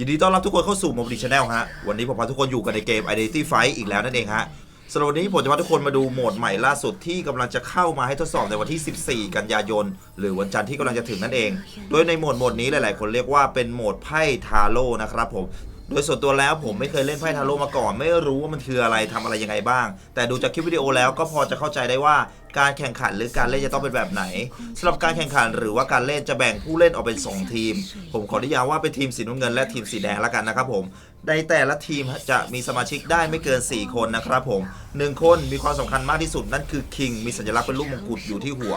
ยินดีต้อนรับทุกคนเข้าสู่ Mobile Channel ฮะ วันนี้ผมพาทุกคนอยู่กันในเกม Identity Fight อีกแล้วนั่นเองฮะสำหรับวันนี้ผมจะพาทุกคนมาดูโหมดใหม่ล่าสุดที่กำลังจะเข้ามาให้ทดสอบในวันที่ 14 กันยายน หรือวันจันทร์ที่กำลังจะถึงนั่นเอง โดยในโหมดโหมดนี้หลาย ๆ คนเรียกว่าเป็นโหมดไพ่ทาโร่นะครับผม โดยส่วนตัวแล้วผมไม่เคยเล่นไพ่ทาโร่มาก่อน ไม่รู้ว่ามันคืออะไรทำอะไรยังไงบ้าง แต่ดูจากคลิปวิดีโอแล้วก็พอจะเข้าใจได้ว่าการแข่งขันหรือการเล่นจะต้องเป็นแบบไหนสำหรับการแข่งขันหรือว่าการเล่นจะแบ่งผู้เล่นออกเป็น 2 ทีม ผมขออนิยามว่าเป็นทีมสีน้ำเงินและทีมสีแดงแล้วกันนะครับผมในแต่ละทีมจะมีสมาชิกได้ไม่เกิน 4 คนนะครับผมหนึ่งคนมีความสำคัญมากที่สุดนั่นคือคิงมีสัญลักษณ์เป็นรูปมงกุฎอยู่ที่หัว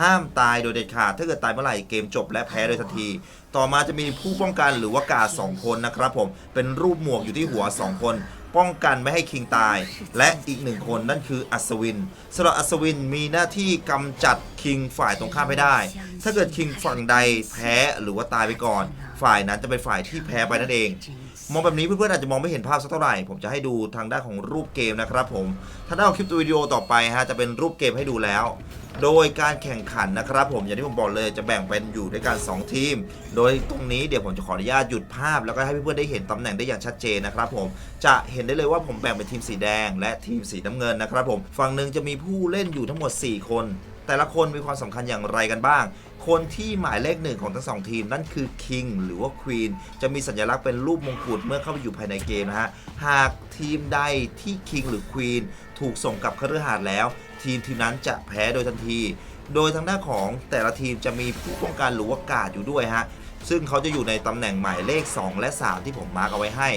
ห้ามตายโดยเด็ดขาดถ้าเกิดตายเมื่อไหร่เกมจบและแพ้โดยทันที ต่อมาจะมีผู้ป้องกันหรือว่ากาดสองคนนะครับผมเป็นรูปหมวกอยู่ที่หัว 2 คน ป้องกันไม่ให้คิงตาย และอีกหนึ่งคนนั่นคืออัศวินสำหรับอัศวินมีหน้าที่กำจัดคิงฝ่ายตรงข้ามให้ได้ ถ้าเกิดคิงฝั่งใดแพ้หรือว่าตายไปก่อน ฝ่ายนั้นจะเป็นฝ่ายที่แพ้ไปนั่นเอง มองแบบนี้เพื่อนๆอาจจะมองไม่เห็นภาพสักเท่าไหร่ ผมจะให้ดูทางด้านของรูปเกมนะครับผมถ้าได้เอาคลิปตัววิดีโอต่อไปฮะจะเป็นรูปเกมให้ดูแล้ว โดยการแข่งขันนะครับ ผมอย่างที่ผมบอกเลยจะแบ่งเป็นอยู่ด้วยกัน 2 ทีม โดยตรงนี้เดี๋ยวผมจะขออนุญาตหยุดภาพ แล้วก็ให้เพื่อนๆได้เห็นตำแหน่งได้อย่างชัดเจนนะครับผมจะเห็นได้เลยว่าผมแบ่งเป็นทีมสีแดง และทีมสีน้ำเงินนะครับผมฝั่งหนึ่งจะมีผู้เล่นอยู่ทั้งหมด 4 คน แต่ละคนมีความสำคัญอย่างไรกันบ้าง คนที่หมายเลขหนึ่งของทั้งสองทีมนั่นคือ King หรือว่า Queen จะมีสัญลักษณ์เป็นรูปมงกุฎเมื่อเข้าไปอยู่ภายในเกมนะฮะ หากทีมใดที่ King หรือ Queen ถูกส่งกลับคฤหาสน์แล้ว ทีมทีมนั้นจะแพ้โดยทันที โดยทางด้านของแต่ละทีมจะมีผู้ป้องกันหรือว่ากาดอยู่ด้วยฮะซึ่งเขาจะอยู่ในตำแหน่งหมายเลข 2 และ 3 ที่ผมมาร์กเอาไว้ให้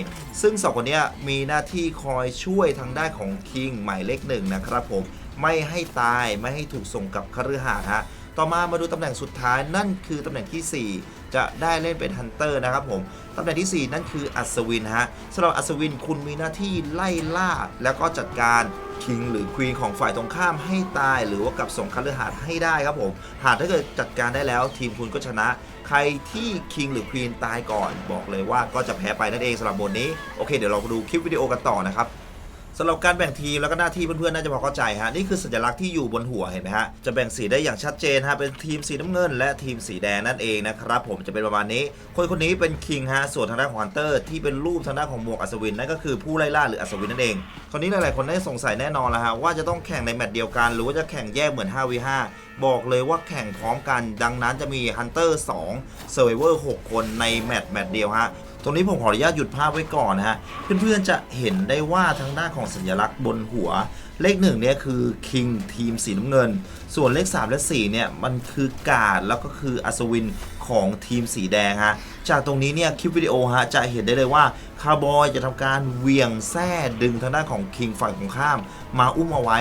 ซึ่งสองคนนี้มีหน้าที่คอยช่วยทางด้านของคิงหมายเลขหนึ่งนะครับผม ไม่ให้ตายไม่ให้ถูกส่งกับคฤหาสน์ฮะต่อมามาดูตำแหน่งสุดท้ายนั่นคือตำแหน่งทีสี่4 จะได้เล่นเป็นฮันเตอร์นะครับผมตำแหน่งทีสี่ 4 นั่นคืออัศวินฮะสำหรับอัศวินคุณมีหน้าที่ไล่ล่า แล้วก็จัดการคิงหรือควีนของฝ่ายตรงข้ามให้ตาย หรือว่ากับส่งคฤหาสน์ให้ได้ครับผม หากถ้าเกิดจัดการได้แล้ว ทีมคุณก็ชนะ ใครที่คิงหรือควีนตายก่อน บอกเลยว่าก็จะแพ้ไปนั่นเองสำหรับบทนี้โอเคเดี๋ยวเราไปดูคลิปวิดีโอกันต่อนะครับ สำหรับการแบ่งทีมแล้วก็หน้าที่เพื่อนๆน่าจะพอเข้าใจฮะนี่คือสัญลักษณ์ที่อยู่บนหัวเห็นไหมฮะจะแบ่งสีได้อย่างชัดเจนฮะเป็นทีมสีน้ำเงิน และทีมสีแดงนั่นเองนะครับผมจะเป็นประมาณนี้คนคนนี้เป็นคิงฮะส่วนทางด้านของฮันเตอร์ที่เป็นรูปทางด้านของหมวกอัศวินนั่นก็คือผู้ไล่ล่าหรืออัศวินนั่นเองคนนี้หลายๆคนได้สงสัยแน่นอนแล้วฮะว่าจะต้องแข่งในแมตช์เดียวกัน หรือว่าจะแข่งแยกเหมือน 5v5 บอกเลยว่าแข่งพร้อมกัน ดังนั้นจะมีฮันเตอร์2 Survivor 6 คนในแมตช์แมตช์เดียวฮะ ตรงนี้ผมขออนุญาตหยุดภาพไว้ก่อนนะฮะ เพื่อนๆจะเห็นได้ว่าทางด้านของสัญลักษณ์บนหัว เลขหนึ่งเนี่ยคือ King ทีมสีน้ำเงิน ส่วนเลข 3 และ 4 เนี่ย มันคือกาดแล้วก็คืออัศวิน ของทีมสีแดงฮะจากตรงนี้เนี่ยคลิปวิดีโอฮะจะเห็นได้เลยว่าคาร์บอยจะทำการเวียงแส้ดึงทางด้านของคิงฝั่งของข้าม มาอุ้มเอาไว้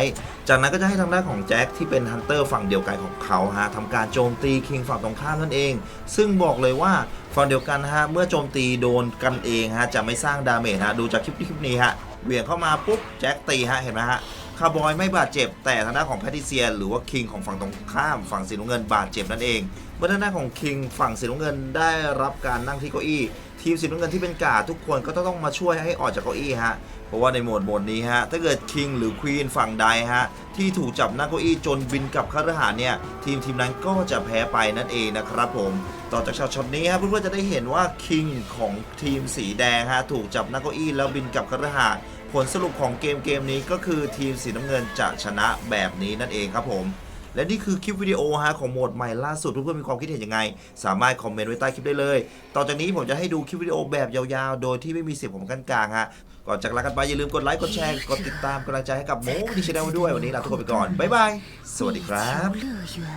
จากนั้นก็จะให้ทางด้านของแจ็คที่เป็นฮันเตอร์ฝั่งเดียวกันของเขาฮะทำการโจมตีคิงฝั่งตรงข้ามนั่นเอง ซึ่งบอกเลยว่าฝั่งเดียวกันฮะเมื่อโจมตีโดนกันเองฮะจะไม่สร้างดาเมจฮะดูจากคลิปคลิปนี้ฮะเวี่ยงเข้ามาปุ๊บแจ็คตีฮะเห็นไหมฮะคาร์บอยไม่บาดเจ็บแต่ทางด้านของแพทิเซีย หรือว่าคิงของฝั่งตรงข้ามฝั่งสีน้ำเงินบาดเจ็บนั่นเอง มื่อทางด้านของคิงฝั่งสีน้ำเงินได้รับการนั่งที่เก้าอี้ ทีมสีน้ำเงินที่เป็นกาทุกคนก็ต้องมาช่วยให้ออกจากเก้าอี้ฮะเพราะว่าในโหมดโหมดนี้ฮะถ้าเกิดคิงหรือควีนฝั่งใดฮะที่ถูกจับนั่งเก้าอี้จนบินกับคฤหานเนี่ยทีมทีมนั้นก็จะแพ้ไปนั่นเองนะครับผมต่อจากช็อตนี้ฮะเพื่อนๆจะได้เห็นว่าคิงของทีมสีแดงฮะถูกจับนั่งเก้าอี้แล้วบินกับคฤหานผลสรุปของเกมเกมนี้ก็คือทีมสีน้ำเงินจะชนะแบบนี้นั่นเองครับผม และนี่คือคลิปวิดีโอฮะของโหมดใหม่ล่าสุดเพื่อนๆมีความคิดเห็นยังไง สามารถคอมเมนต์ไว้ใต้คลิปได้เลย ต่อจากนี้ผมจะให้ดูคลิปวิดีโอแบบยาวๆ โดยที่ไม่มีเสียงผมกันกลางฮะ ก่อนจากลากันไปอย่าลืมกดไลค์กดแชร์กดติดตามกำลังใจให้กับโมดีชแนลด้วยวันนี้ลาทุกคนไปก่อนบ๊ายบายสวัสดีครับ 乐园，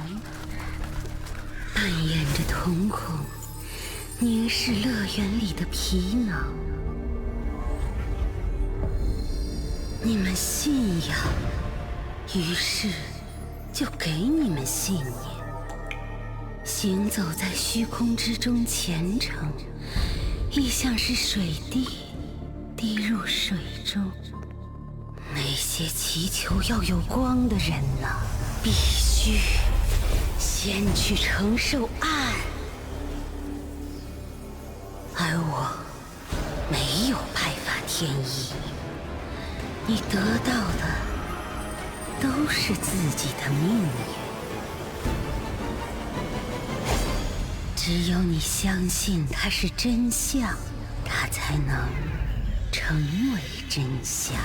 扮演着瞳孔，凝视乐园里的皮囊。你们信仰，于是 就给你们信念。行走在虚空之中，虔诚，亦像是水滴滴入水中。那些祈求要有光的人呐、必须先去承受暗，而我没有派发天意，你得到的都是自己的命运。只有你相信它是真相，它才能成为真相。